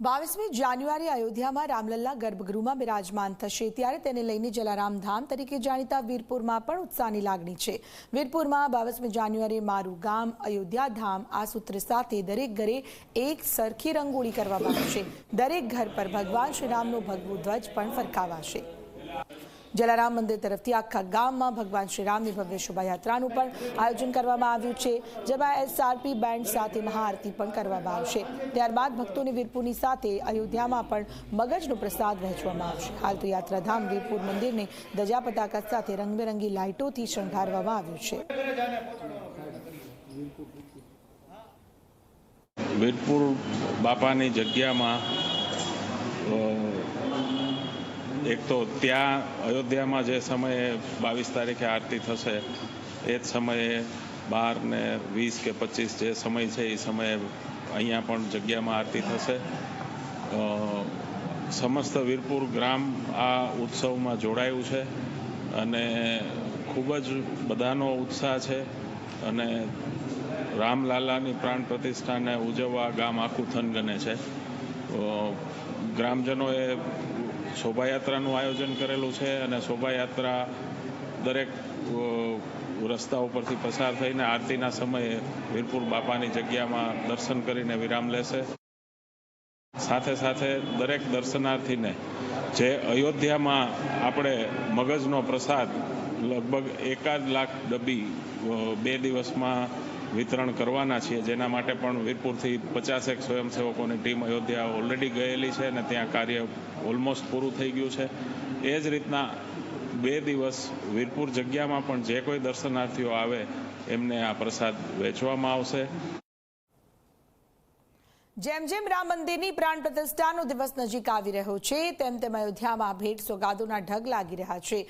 બાવીસમી જાન્યુઆરી અયોધ્યામાં રામલલ્લા ગર્ભગૃહમાં બિરાજમાન થશે. ત્યારે તેને લઈને જલારામ ધામ તરીકે જાણીતા વીરપુરમાં પણ ઉત્સાહની લાગણી છે. વીરપુરમાં બાવીસમી જાન્યુઆરી મારું ગામ અયોધ્યા ધામ આ સૂત્ર સાથે દરેક ઘરે એક સરખી રંગોળી કરવામાં આવશે. દરેક ઘર પર ભગવાન શ્રીરામનો ભગવો ધ્વજ પણ ફરકાવાશે. જલારામ મંદિર તરફથી આખા ગામમાં ભગવાન શ્રીરામની ભવ્ય શોભાયાત્રાનું પણ આયોજન કરવામાં આવ્યું છે, જેમાં એસઆરપી બેન્ડ સાથે મહાઆરતી પણ કરવામાં આવશે. ત્યારબાદ ભક્તોને વીરપુરની સાથે અયોધ્યામાં પણ મગજનો પ્રસાદ વહેંચવામાં આવશે. હાલ તો યાત્રાધામ વીરપુર મંદિરને ધજા પતાકા સાથે રંગબેરંગી લાઇટોથી શણગારવામાં આવ્યું છે. વીરપુર બાપાની જગ્યામાં એક તો ત્યાં અયોધ્યામાં જે સમયે બાવીસ તારીખે આરતી થશે, એ જ સમયે બાર ને વીસ કે પચીસ જે સમય છે, એ સમયે અહીંયા પણ જગ્યામાં આરતી થશે. સમસ્ત વીરપુર ગ્રામ આ ઉત્સવમાં જોડાયું છે અને ખૂબ જ બધાનો ઉત્સાહ છે અને રામલાલાની પ્રાણ પ્રતિષ્ઠાને ઉજવવા ગામ આખું થનગને છે. ગ્રામજનોએ શોભાયાત્રાનું આયોજન કરેલું છે અને શોભાયાત્રા દરેક રસ્તા ઉપરથી પસાર થઈને આરતીના સમયે વીરપુર બાપાની જગ્યામાં દર્શન કરીને વિરામ લેશે. સાથે સાથે દરેક દર્શનાર્થીને જે અયોધ્યામાં આપણે મગજનો પ્રસાદ લગભગ એકાદ લાખ ડબ્બી બે દિવસમાં વિતરણ કરવાના છીએ, જેના માટે પણ વીરપુરથી પચાસેક સ્વયંસેવકોની ટીમ અયોધ્યા ઓલરેડી ગયેલી છે અને ત્યાં કાર્ય ઓલમોસ્ટ પૂરું થઈ ગયું છે. એ જ રીતના બે દિવસ વીરપુર જગ્યામાં પણ જે કોઈ દર્શનાર્થીઓ આવે, એમને આ પ્રસાદ વેચવામાં આવશે. જેમ જેમ રામ મંદિરની પ્રાણ પ્રતિષ્ઠાનો દિવસ નજીક આવી રહ્યો છે, તેમ તેમ અયોધ્યામાં ભેટ સોગાદોના ઢગ લાગી રહ્યા છે.